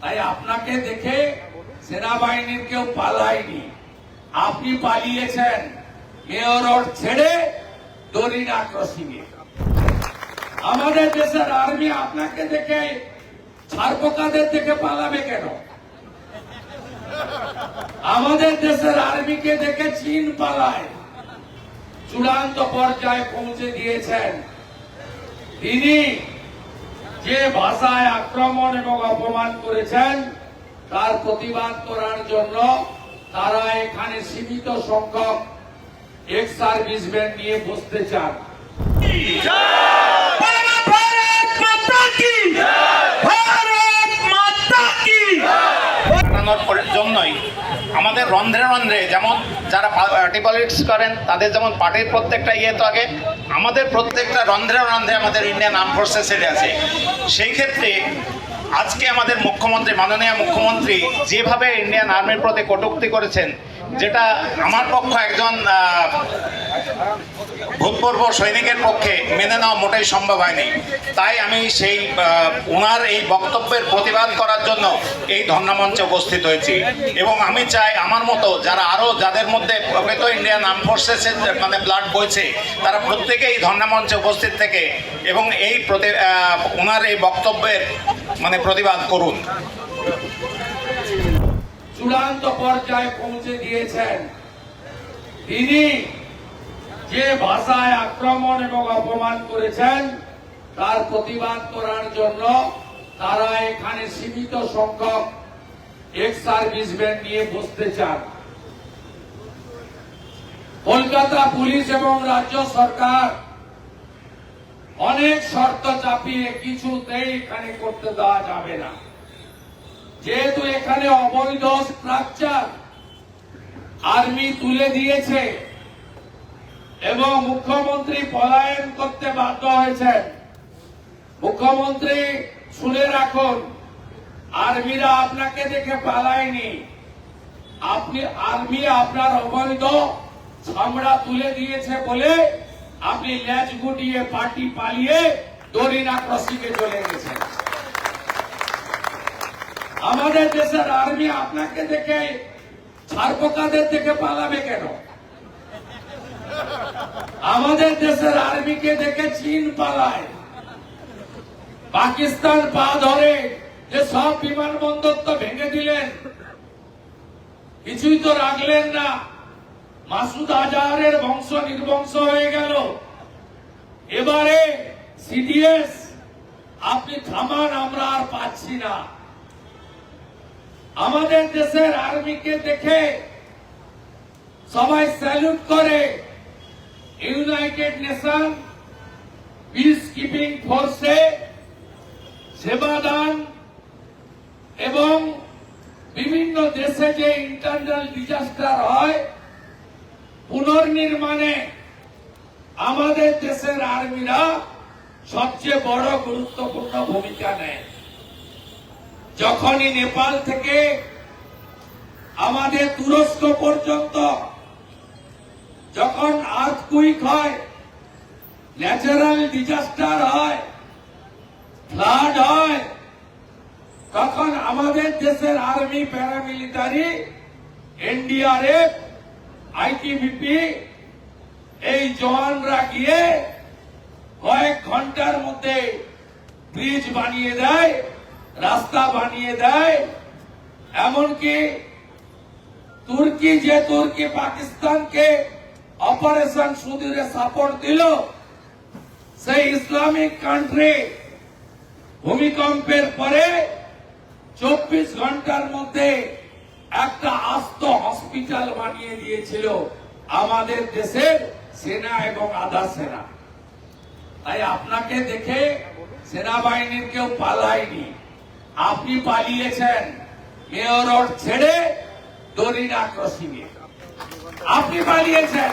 তাই আপনাকে দেখে সেনাবাহিনীর কেউ পালায়নি। আপনি পালিয়েছেন মেয়র ছেড়ে দরিনা ক্রসিং আমাদের দেশের আর্মি আপনাকে দেখে ছারপোকাদের দেখে পালাবে কেন? আমাদের দেশের আর্মিকে দেখে চীন পালায়। চূড়ান্ত পর্যায়ে পৌঁছে দিয়েছেন তিনি যে ভাষায় আক্রমণ এবং অপমান করেছেন, তার প্রতিবাদ করার জন্য তারা এখানে সীমিত সংখ্যক এক্স সার্ভিসম্যান নিয়ে বসতে চান। আমাদের রন্ধ্রে রন্ধ্রে যেমন যারা পার্টি পলিটিক্স করেন, তাদের যেমন পার্টির প্রত্যেকটা ইয়ে তো আগে, আমাদের প্রত্যেকটা রন্ধ্রে রন্ধ্রে আমাদের ইন্ডিয়ান আর্ম ফোর্সেস এর আছে। সেই ক্ষেত্রে আজকে আমাদের মুখ্যমন্ত্রী, মাননীয় মুখ্যমন্ত্রী যেভাবে ইন্ডিয়ান আর্মির প্রতি কটুক্তি করেছেন যেটা আমার পক্ষ একজন ভূতপূর্ব সৈনিকের পক্ষে মেনে নেওয়া মোটেই সম্ভব হয়নি। তাই আমি সেই ওনার এই বক্তব্যের প্রতিবাদ করার জন্য এই ধর্ণামঞ্চে উপস্থিত হয়েছি। এবং আমি চাই আমার মতো যারা আরও যাদের মধ্যে প্রকৃত ইন্ডিয়ান আর্ম ফোর্সেসের মানে ব্লাড বইছে, তারা প্রত্যেকে এই ধর্ণামঞ্চে উপস্থিত থেকে এবং এই প্রতি ওনার এই বক্তব্যের মানে প্রতিবাদ করুন। চূড়ান্ত পর্যায়ে পৌঁছে দিয়েছেন তিনি যে ভাষায় আক্রমণ এবং অপমান করেছেন, তার প্রতিবাদ করার জন্য তারা এখানে সীমিত সংখ্যক এক্স সার্ভিসম্যান নিয়ে বসতে চান। কলকাতা পুলিশ এবং রাজ্য সরকার অনেক শর্ত চাপিয়ে কিছুতেই এখানে করতে দেওয়া যাবে না। যেহেতু এখানে অবৈধ স্ট্রাকচার আর্মি তুলে দিয়েছে এবং মুখ্যমন্ত্রী পলায়ন করতে বাধ্য হয়েছেন। মুখ্যমন্ত্রী, শুনে রাখুন আর্মিরা আপনাকে দেখে পালায়নি। আপনি আর্মি আপনার অবৈধ ছামড়া তুলে দিয়েছে বলে আপনি ল্যাচ গুটিয়ে পার্টি পালিয়ে দরিনা ক্রসিংয়ে চলে গেছেন। আমাদের দেশের আর্মি আপনাকে দেখে ছারপোকাদের দেখে পালাবে কেন? আমাদের দেশের আর্মিকে দেখে চীন পালায়। পাকিস্তান পা ধরে যে সব বিমানবন্দর তো ভেঙে দিলেন, কিছুই তো রাখলেন না। মাসুদ আজহারের বংশ নির্বংশ হয়ে গেল। এবারে সিডিএস, আপনি থামান, আমরা আর পাচ্ছি না। আমাদের দেশের আর্মিকে দেখে সবাই স্যালুট করে। ইউনাইটেড নেশন পিস কিপিং ফোর্সে সেবাদান এবং বিভিন্ন দেশে যে ইন্টারনাল ডিজাস্টার হয়, পুনর্নির্মাণে আমাদের দেশের আর্মিরা সবচেয়ে বড় গুরুত্বপূর্ণ ভূমিকা নেয়। যখনই নেপাল থেকে আমাদের তুরস্ক পর্যন্ত যখন আর্থকুইক হয় ন্যাচারাল ডিজাস্টার হয় ফ্লাড হয়, তখন আমাদের দেশের আর্মি প্যারামিলিটারি এনডিআরএফ আইটিবিপি এই জওয়ানরা গিয়ে কয়েক ঘণ্টার মধ্যে ব্রিজ বানিয়ে দেয়। রাস্তা বানিয়ে দেয়। এমনকি তুর্কি যে তুর্কি পাকিস্তানকে অপারেশন সুদূরে সাপোর্ট দিল, সেই ইসলামিক কান্ট্রি ভূমিকম্পের পরে চব্বিশ ঘণ্টার মধ্যে একটা আস্ত হসপিটাল বানিয়ে দিয়েছিল আমাদের দেশের সেনা এবং আধা সেনা। তাই আপনাকে দেখে সেনাবাহিনীর কেউ পালায়নি। আপনি পালিয়েছেন মেয়র ছেড়ে দরিনা ক্রসিং এ আপনি পালিয়েছেন।